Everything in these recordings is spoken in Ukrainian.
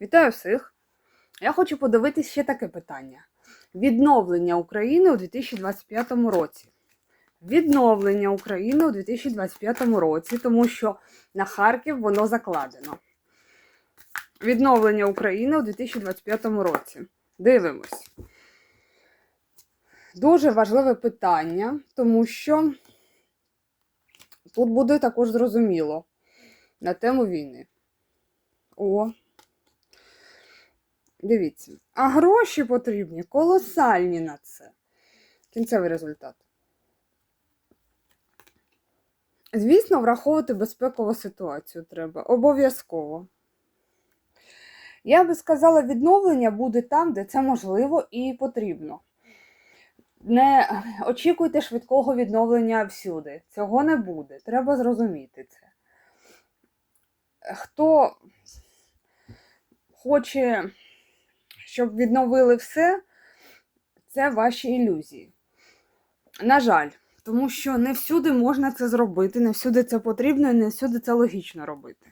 Вітаю всіх! Я хочу подивитись ще таке питання: відновлення України у 2025 році. Відновлення України у 2025 році, тому що на Харків воно закладено. Відновлення України у 2025 році. Дивимось. Дуже важливе питання, тому що тут буде також зрозуміло на тему війни. О. Дивіться. А гроші потрібні колосальні на це. Кінцевий результат. Звісно, враховувати безпекову ситуацію треба. Обов'язково. Я би сказала, відновлення буде там, де це можливо і потрібно. Не очікуйте швидкого відновлення всюди. Цього не буде. Треба зрозуміти це. Хто хоче, щоб відновили все, це ваші ілюзії. На жаль, тому що не всюди можна це зробити, не всюди це потрібно і не всюди це логічно робити.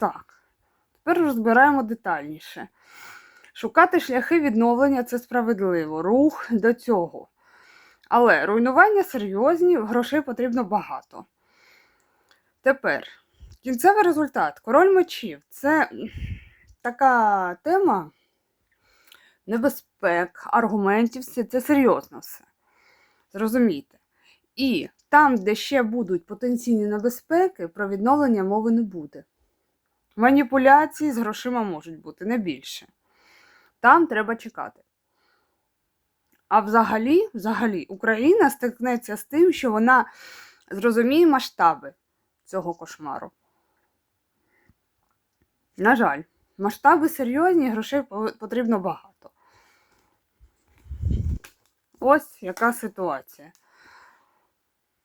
Так, тепер розбираємо детальніше. Шукати шляхи відновлення це справедливо, рух до цього. Але руйнування серйозні, грошей потрібно багато. Тепер, кінцевий результат. Король мечів це така тема небезпек, аргументів, все це серйозно все. Зрозумійте. І там, де ще будуть потенційні небезпеки, про відновлення мови не буде. Маніпуляції з грошима можуть бути не більше. Там треба чекати. А взагалі, взагалі, Україна стикнеться з тим, що вона зрозуміє масштаби цього кошмару. На жаль, масштаби серйозні, грошей потрібно багато. Ось яка ситуація.